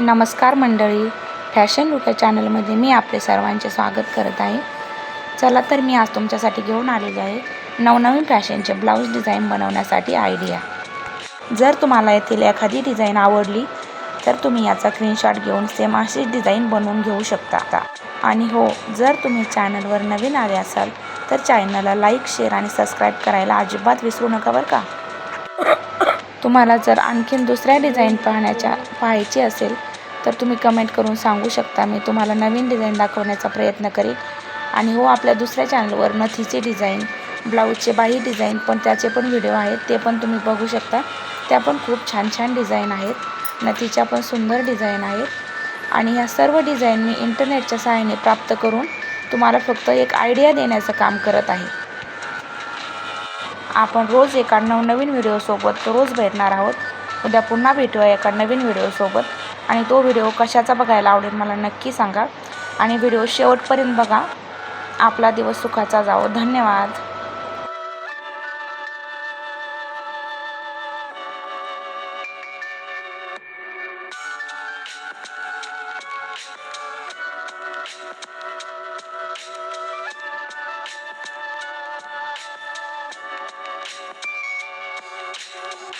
नमस्कार मंडळी. Fashion look या चॅनलमध्ये मी आपले सर्वांचे स्वागत करत आहे. चला तर मी आज तुमच्यासाठी घेऊन आलेले आहे नवनवीन फॅशनचे ब्लाऊज डिझाईन बनवण्यासाठी आयडिया. जर तुम्हाला येथील एखादी डिझाईन आवडली तर तुम्ही याचा स्क्रीनशॉट घेऊन सेम अशीच डिझाईन बनवून घेऊ शकता. आणि हो जर तुम्ही चॅनलवर नवीन आले असाल तर चॅनलला लाईक शेअर आणि सबस्क्राईब करायला अजिबात विसरू नका बरं का? तुम्हाला जर आणखीन दुसऱ्या डिझाईन पाहण्याच्या पाहायची असेल तर तुम्ही कमेंट करून सांगू शकता. मी तुम्हाला नवीन डिझाईन दाखवण्याचा प्रयत्न करेन. आणि हो आपल्या दुसऱ्या चॅनलवर नथीचे डिझाईन ब्लाऊजचे बाही डिझाईन पण त्याचे पण व्हिडिओ आहेत. ते पण तुम्ही बघू शकता. त्या पण खूप छान छान डिझाईन आहेत. नथीच्या पण सुंदर डिझाईन आहेत. आणि ह्या सर्व डिझाईन मी इंटरनेटच्या सहाय्याने प्राप्त करून तुम्हाला फक्त एक आयडिया देण्याचं काम करत आहे. आपण रोज एका नवनवीन व्हिडिओसोबत रोज भेटणार आहोत. उद्या पुन्हा भेटूया एका नवीन व्हिडिओसोबत. आणि तो व्हिडिओ कशाचा बघायला आवडेल मला नक्की सांगा. आणि व्हिडिओ शेवटपर्यंत बघा. आपला दिवस सुखाचा जावो. धन्यवाद.